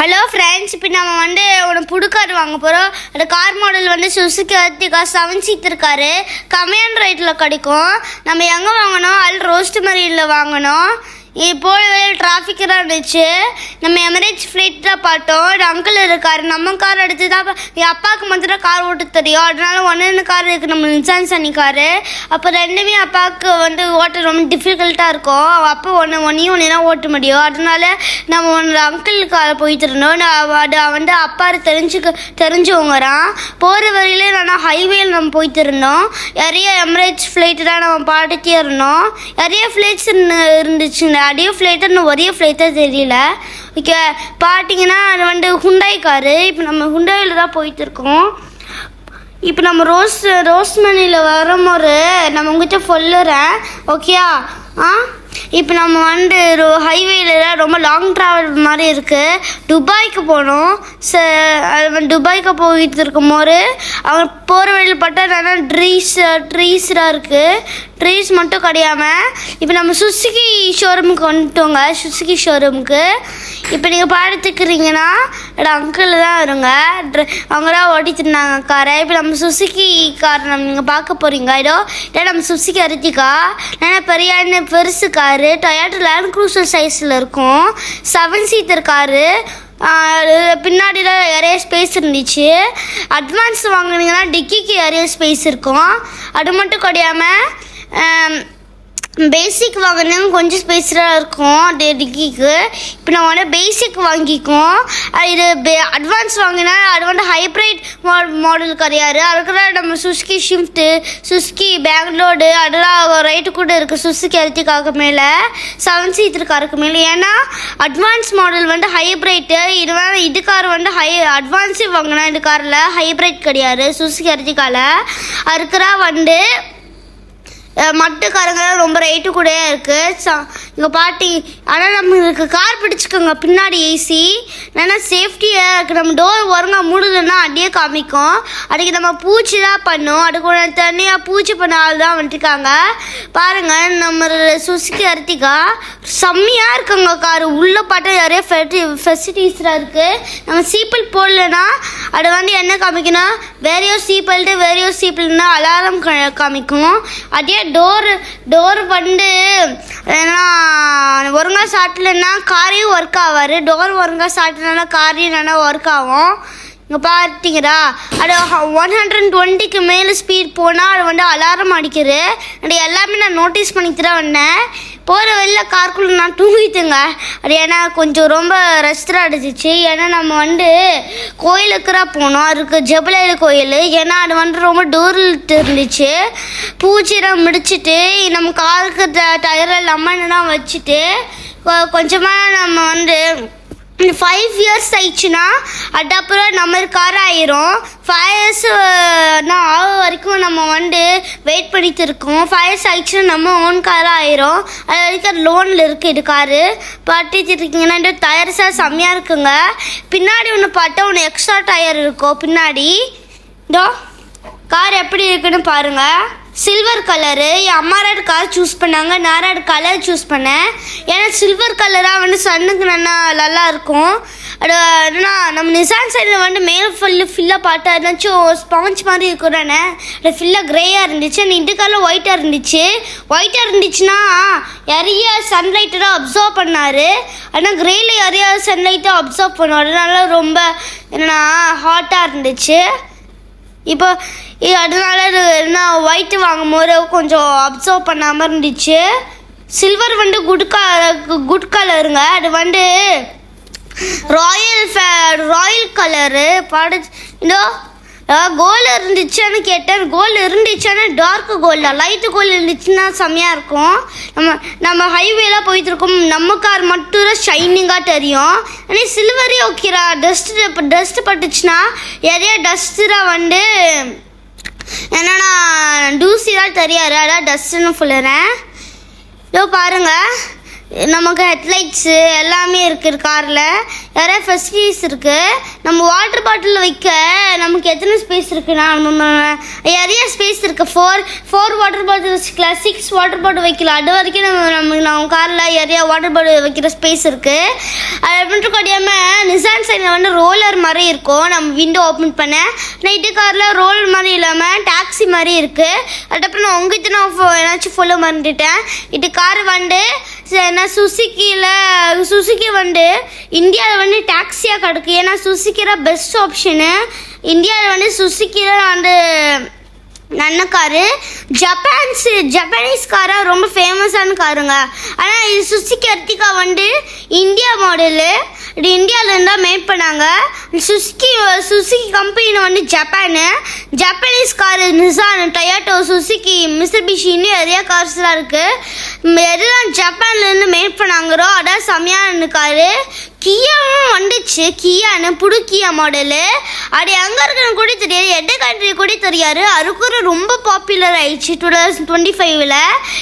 Hello friends இப்போ நம்ம வந்து ஒரு புது கார் வாங்க போகிறோம் அந்த கார் மாடல் வந்து சுசுகி அர்த்திகா செவன் சீட் இருக்காரு. கம்மியான ரேட்டில் கிடைக்கும். நம்ம எங்கே வாங்கணும்? அல் ரோஸ்ட் மரியில் வாங்கணும். இப்போ டிராஃபிக்கெல்லாம் இருந்துச்சு. நம்ம எமரேஜ் ஃப்ளைட் தான் பார்த்தோம். ஒரு அங்கிள் இருக்காரு. நம்ம கார் எடுத்து தான் என் அப்பாவுக்கு மட்டும் தான் கார் ஓட்ட தெரியும். அதனால ஒன்று கார் இருக்குது நம்ம நிசான் சனி அப்போ ரெண்டுமே அப்பாவுக்கு வந்து ஓட்ட ரொம்ப டிஃபிகல்ட்டாக இருக்கும். அவள் அப்பா ஒன்று ஒன்றையும் ஒன்று தான் ஓட்ட முடியும். அதனால நம்ம ஒன்று அங்கிள் கார் போயிட்டு இருந்தோம். நான் அது வந்து அப்பா தெரிஞ்சுக்க தெரிஞ்சவங்கறான். போகிற வழியில நான் ஹைவேயில் நம்ம போயிட்டு இருந்தோம். நிறைய எமரேஜ் ஃப்ளைட்டு தான் நம்ம பாட்டுட்டே இருந்தோம் நிறைய ஃப்ளைட்ஸ் இருந்துச்சுங்க. அடியோ ஃப்ளைட்டு ஒரே ஃப்ளைட்டாக தெரியல. ஓகே பார்த்தீங்கன்னா அது வந்து ஹுண்டாய் காரு இப்போ நம்ம ஹுண்டாயில் தான் போயிட்டு இருக்கோம். இப்போ நம்ம ரோஸ் ரோஸ்மணியில் வரும்போது நம்ம உங்ககிட்ட சொல்லுறேன். ஓகேயா ஆ? இப்போ நம்ம வந்து ஹைவேல ரொம்ப லாங் ட்ராவல் மாதிரி இருக்குது துபாய்க்கு போகணும் ச அது துபாய்க்கு போயிட்டு இருக்கும்போது அவங்க போகிற வழியில் பார்த்தா நல்லா ட்ரீஸ் ட்ரீஸ்லாம் இருக்குது ட்ரீஸ் மட்டும் கிடையாமல் இப்போ நம்ம சுசுகி ஷோரூமுக்கு வந்துட்டோங்க. சுசுகி ஷோரூமுக்கு இப்போ நீங்கள் பாடத்துக்குறீங்கன்னா என்னோட அங்கிள் தான் இருங்க. ட்ர- அவங்க தான் ஓட்டிட்டுருந்தாங்க காரை. இப்போ நம்ம சுசுகி கார் நம்ம நீங்கள் பார்க்க போகிறீங்க ஏதோ இதோ நம்ம சுசுகி அரித்திகா ஏன்னா பெரிய அண்ணன் பெருசு காரு டொயாட்டோ லேண்ட் க்ரூசர் சைஸில் இருக்கும். செவன் சீட்டர் காரு பின்னாடியில் நிறைய ஸ்பேஸ் இருந்துச்சு. அட்வான்ஸ் வாங்குனீங்கன்னா டிக்கிக்கு நிறைய ஸ்பேஸ் இருக்கும். அது மட்டும் கிடையாமல் பேசிக் வாங்கினா கொஞ்சம் ஸ்பேஸாக இருக்கும். டிகிரிக்கு இப்போ நான் வந்து பேசிக் வாங்கிக்குவோம். இது அட்வான்ஸ் வாங்கினா அது வந்து ஹைப்ரைட் மாடல் கிடையாது. அதுக்குள்ள நம்ம சுஸ்கி ஷிஃப்ட்டு சுஸ்கி பெங்களோடு அதெல்லாம் ரேட்டு கூட இருக்குது சுசுக்கி எலக்ட்ரிக்காக மேலே செவன் சீட் காருக்கு மேலே. ஏன்னா அட்வான்ஸ் மாடல் வந்து ஹைப்ரைட்டு இது வந்து இது கார் வந்து ஹை அட்வான்ஸே வாங்கினா இந்த காரில் ஹைப்ரைட் கிடையாது. சுசுக்கி எலக்ட்ரிக்கால அதுக்குறா வந்து மட்டுக்காரங்க ரொம்ப ரேட்டு கூட இருக்கு. இங்கே பாட்டி ஆனால் நம்மளுக்கு கார் பிடிச்சிக்கோங்க. பின்னாடி ஏசி ஏன்னா சேஃப்டியாக இருக்கு நம்ம டோர் ஒருங்க மூடுதுன்னா அடியே காமிக்கும். அதுக்கு நம்ம பூச்சி தான் பண்ணும் அதுக்கு தனியாக பூச்சி பண்ண ஆள் தான் வந்துட்டுருக்காங்க பாருங்கள் நம்ம சுசுக்கு அர்த்திகா செம்மையாக இருக்குங்க கார் உள்ளே பார்த்தா நிறைய ஃபெட்டி ஃபெசிலிட்டிஸ்லாம் இருக்குது நம்ம சீப்பிள் போடலன்னா அது வந்து என்ன காமிக்கணும் வேறையோ சீப்பிள்ட்டு வேறையோ சீப்பிள்னா அலாரம் காமிக்கும். அதே டோர் டோர் வந்து ஏன்னா ஒருங்கா சாட்டலைன்னா காரையும் ஒர்க் ஆவார். டோர் ஒருங்கா சாட்டலைன்னா காரையும் நல்லா ஒர்க் ஆகும். இங்கே பார்த்தீங்களா அது ஒன் ஹண்ட்ரட் டுவெண்ட்டிக்கு மேலே ஸ்பீட் போனால் அது வந்து அலாரம் அடிக்குது. அது எல்லாமே நான் நோட்டீஸ் பண்ணிட்டு தான் வந்தேன். போகிற வெளில காருக்குள்ளே நான் தூங்கிட்டுங்க. அது ஏன்னா கொஞ்சம் ரொம்ப ரெஸ்டாக அடிச்சிச்சு ஏன்னா நம்ம வந்து கோயிலுக்குறா போனோம். அதுக்கு ஜபலையில் கோயில். ஏன்னா அது வந்து ரொம்ப டூரில் இருந்துச்சு. பூச்சிலாம் முடிச்சுட்டு நம்ம காருக்கு டயர் லெமன்லாம் வச்சுட்டு கொஞ்சமாக நம்ம வந்து ஃபைவ் இயர்ஸ் ஆயிடுச்சுன்னா அதுக்கப்புறம் நம்ம கார் ஆயிரும். ஃபைவ் இயர்ஸ் ஆக வரைக்கும் நம்ம வந்து வெயிட் பண்ணிட்டு இருக்கோம். ஃபைவ் இயர்ஸ் ஆயிடுச்சுன்னா நம்ம ஓன் காராக ஆயிரும். அது வரைக்கும் லோனில் இருக்குது இது காரு பாட்டிட்டு இருக்கீங்கன்னா டயர்ஸாக செம்மையாக இருக்குங்க. பின்னாடி ஒன்று பார்த்தா ஒன்று எக்ஸ்ட்ரா டயர் இருக்கும். பின்னாடி. இதோ கார் எப்படி இருக்குன்னு பாருங்கள் சில்வர் கலரு என் அம்மா ரெட் கலர் சூஸ் பண்ணாங்க நான் ரெட் கலர் சூஸ் பண்ணேன். ஏன்னா சில்வர் கலராக வந்து சன்னுக்கு நல்லா நல்லா இருக்கும். அது நம்ம நிசான் சைடில் வந்து மேல் ஃபுல்லு ஃபில்லாக பார்த்தா ஏதாச்சும் ஸ்பாஞ்ச் மாதிரி இருக்கும் தானே அது ஃபில்லாக க்ரேயாக இருந்துச்சு. அந்த இந்த கலர் ஒயிட்டாக இருந்துச்சு. ஒயிட்டாக இருந்துச்சுன்னா நிறைய சன்லைட்டை தான் அப்சர்வ் பண்ணார்? ஆனால் க்ரேயில் நிறைய சன்லைட்டை அப்சர்வ் பண்ணுவார்? அதனால ரொம்ப என்னன்னா ஹாட்டாக இருந்துச்சு. இப்போ இ- அதனால இது என்ன ஒயிட் வாங்கும் போது கொஞ்சம் அப்சர்வ் பண்ணாமல் இருந்துச்சு. சில்வர் வந்து குட் கலர் குட் கலருங்க அது வந்து ராயல் ராயல் கலரு பாடு இதோ கோல்டு இருந்துச்சுன்னு கேட்டேன். கோல் இருந்துச்சுன்னா டார்க் கோல்டா லைட்டு கோல்டு இருந்துச்சுன்னா செம்மையாக இருக்கும். நம்ம நம்ம ஹைவேலாம் போயிட்டு இருக்கோம். நம்ம கார் மட்டும் தான் ஷைனிங்காக தெரியும். ஆனால் சில்வரே ஓகேரா டஸ்ட் டஸ்ட் பட்டுச்சுன்னா நிறைய டஸ்ட்டாக வந்து என்னன்னா டூசி தான் தெரியாது. அதான் டஸ்ட்டுன்னு சொல்லுறேன். இதோ பாருங்க. நமக்கு ஹெட்லைட்ஸு எல்லாமே இருக்குது காரில் நிறைய ஃபெசிலிட்டிஸ் இருக்குது நம்ம வாட்டர் பாட்டில் வைக்க நமக்கு எத்தனை ஸ்பேஸ் இருக்குன்னா நம்ம நிறைய ஸ்பேஸ் இருக்குது ஃபோர் ஃபோர் வாட்டர் பாட்டில் வச்சுக்கலாம் சிக்ஸ் வாட்டர் பாட்டில் வைக்கலாம். அது வரைக்கும் நம்ம நம்ம நம்ம காரில் நிறையா வாட்டர் பாட்டில் வைக்கிற ஸ்பேஸ் இருக்குது அது மட்டும் கிடையாமல் நிசான் சைடில் வந்து ரோலர் மாதிரி இருக்கும். நம்ம விண்டோ ஓப்பன் பண்ண. நைட்டு காரில் ரோலர் மாதிரி இல்லாமல் டாக்ஸி மாதிரி இருக்குது அதுக்கப்புறம் நான் உங்கள் இத்தனை ஏதாச்சும் ஃபுல்லாக மறந்துட்டேன் இது கார் வந்து ச- சுசுக்கியில் சுசுக்கி வந்து இந்தியாவில் வந்து டாக்ஸியாக கிடக்கு. ஏன்னா சுசுக்கிற பெஸ்ட் ஆப்ஷனு இந்தியாவில் வந்து சுசுக்கியில் வந்து நல்ல காரு ஜப்பான்ஸ் ஜப்பானீஸ் காராக ரொம்ப ஃபேமஸான காருங்க ஆனால் இது சுசுகி அர்த்திகா வந்து இந்தியா மாடலு இது இந்தியாவிலேருந்து தான் மேட் பண்ணாங்க. சுசுக்கி சுசுகி கம்பெனி வந்து Japan. Japanese car Nissan Toyota Suzuki Mitsubishi இன்னும் நிறைய கார்ஸ்லாம் இருக்குது எதுலாம் ஜப்பான்லேருந்து மேட் பண்ணாங்களோ அதான் செம்மையான காரு கியாவும் வந்துச்சு. கியான்னு புது கியா மாடலு அது எங்கே இருக்குன்னு கூட தெரியாது. எந்த கண்ட்ரி கூட தெரியாது. அதுக்குற ரொம்ப பாப்புலர் ஆயிடுச்சு. டூ தௌசண்ட் டுவெண்ட்டி ஃபைவ்ல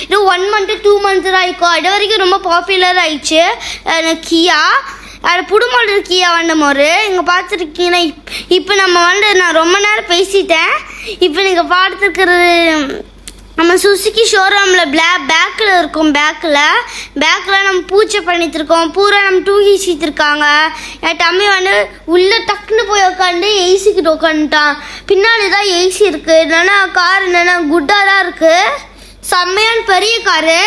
இது ஒன் மந்த்து டூ மந்த்து தான் இருக்கும். அது வரைக்கும் ரொம்ப பாப்புலர் ஆயிடுச்சு. கியா. அது புடுமோல் இருக்கியா கியா இங்கே பார்த்துருக்கீங்கன்னா இப் இப்போ நம்ம வந்து நான் ரொம்ப நேரம் பேசிட்டேன். இப்போ நீங்கள் பார்த்துருக்கிறது நம்ம சுசுகி ஷோரூமில் பிளா பேக்கில் இருக்கும் பேக்கில் பேக்கில் நம்ம பூச்சை பண்ணிட்டுருக்கோம். பூரா நம்ம தூக்கி வச்சுருக்காங்க என் தம்பி வந்து உள்ளே டக்குன்னு போய் உட்காந்து ஏசிக்கிட்டு உட்காந்துட்டான் பின்னாடி தான் ஏசி இருக்குது என்னென்னா கார் என்னென்னா குட்டாக தான் இருக்குது செம்மையான பெரிய காரு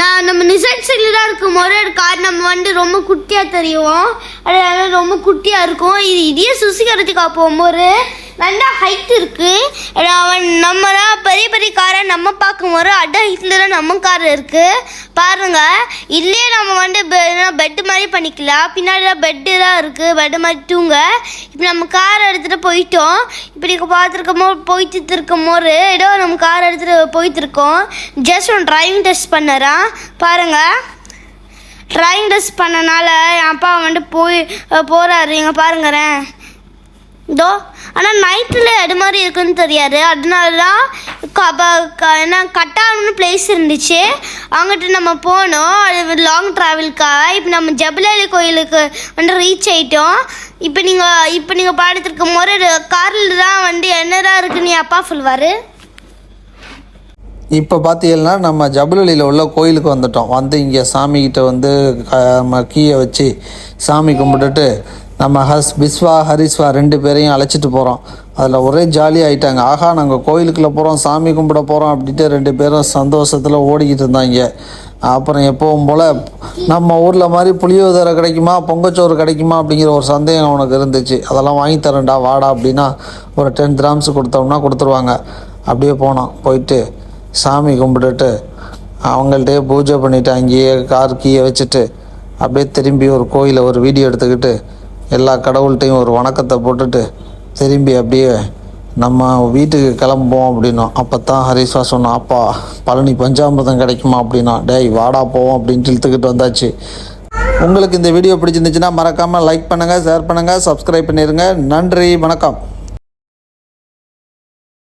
நான் நம்ம நிசன் சைடில் தான் இருக்கும் போது ஒரு கார் நம்ம வந்து ரொம்ப குட்டியாக தெரியும். அது ரொம்ப குட்டியாக இருக்கும். இது இதே சுசிகரத்துக்கா போகும்போது நல்லா ஹைட் இருக்கு. அவன் நம்ம தான் பெரிய பெரிய காரை நம்ம பார்க்கும்போது அட ஹைட்டில் தான் நம்ம கார் இருக்கு. பாருங்க இல்லையே நம்ம வந்து பெட்டு மாதிரி பண்ணிக்கலாம். பின்னாடி பெட்டு தான் இருக்கு. பெட்டு மாதிரி தூங்க. இப்போ நம்ம கார் எடுத்துகிட்டு போயிட்டோம். இப்படி பார்த்துருக்கமோ போது போயிட்டு இருக்கும் போது ஏதோ நம்ம கார் எடுத்துகிட்டு போயிட்டு இருக்கோம். ஜஸ்ட் ஒன் டிரைவிங் டெஸ்ட் பண்ணுறான். பாருங்கள் டிரைவிங் டெஸ்ட் பண்ணனால என் அப்பா வந்து போய் போகிறாரு இங்கே பாருங்கிறேன் இதோ ஆனால் நைட்டில் எது மாதிரி இருக்குன்னு தெரியாது. அதனால தான் க- என்ன கட்டாகணும்னு பிளேஸ் இருந்துச்சு. அங்கிட்டு நம்ம போனோம். அது லாங் ட்ராவலுக்காக இப்போ நம்ம ஜபலலி கோயிலுக்கு வந்து ரீச் ஆகிட்டோம் இப்போ நீங்கள் இப்போ நீங்கள் பாடத்திருக்கும் போது காரில் தான் வந்து என்னதான் இருக்குன்னு அப்பா சொல்வார் இப்போ பார்த்தீங்கன்னா நம்ம ஜபுலலியில் உள்ள கோயிலுக்கு வந்துட்டோம். வந்து இங்கே சாமிக்கிட்ட வந்து நம்ம கீயை வச்சு சாமி கும்பிட்டுட்டு நம்ம ஹஸ் பிஸ்வா ஹரிஸ்வா ரெண்டு பேரையும் அழைச்சிட்டு போகிறோம் அதில் ஒரே ஜாலி ஆகிட்டாங்க ஆகா நாங்கள் கோயிலுக்குள்ளே போகிறோம் சாமி கும்பிட போகிறோம் அப்படின்ட்டு ரெண்டு பேரும் சந்தோஷத்தில் ஓடிக்கிட்டு இருந்தாங்க. அப்புறம் எப்பவும் போல் நம்ம ஊரில் மாதிரி புளியோதரை கிடைக்குமா பொங்கச்சோறு கிடைக்குமா அப்படிங்கிற ஒரு சந்தேகம் அவனுக்கு இருந்துச்சு. அதெல்லாம் வாங்கி தரேன்டா வாடா அப்படின்னா ஒரு டென் கிராம்ஸ் கொடுத்தோம்னா கொடுத்துருவாங்க. அப்படியே போனோம். போயிட்டு சாமி கும்பிட்டுட்டு அவங்கள்ட்டே பூஜை பண்ணிவிட்டு அங்கேயே கார் கீயை வச்சுட்டு அப்படியே திரும்பி ஒரு கோயிலை ஒரு வீடியோ எடுத்துக்கிட்டு எல்லா கடவுள்கிட்டையும் ஒரு வணக்கத்தை போட்டுட்டு திரும்பி அப்படியே நம்ம வீட்டுக்கு கிளம்புவோம் அப்படின்னோம் அப்போ தான் ஹரிஸ்வா சொன்னான் அப்பா பழனி பஞ்சாமிர்தம் கிடைக்குமா அப்படின்னா டேய் வாடா போவோம் அப்படின்ட்டு இழுத்துக்கிட்டு வந்தாச்சு. உங்களுக்கு இந்த வீடியோ பிடிச்சிருந்துச்சுன்னா மறக்காமல் லைக் பண்ணுங்கள் ஷேர் பண்ணுங்கள் சப்ஸ்கிரைப் பண்ணிடுங்க நன்றி வணக்கம்.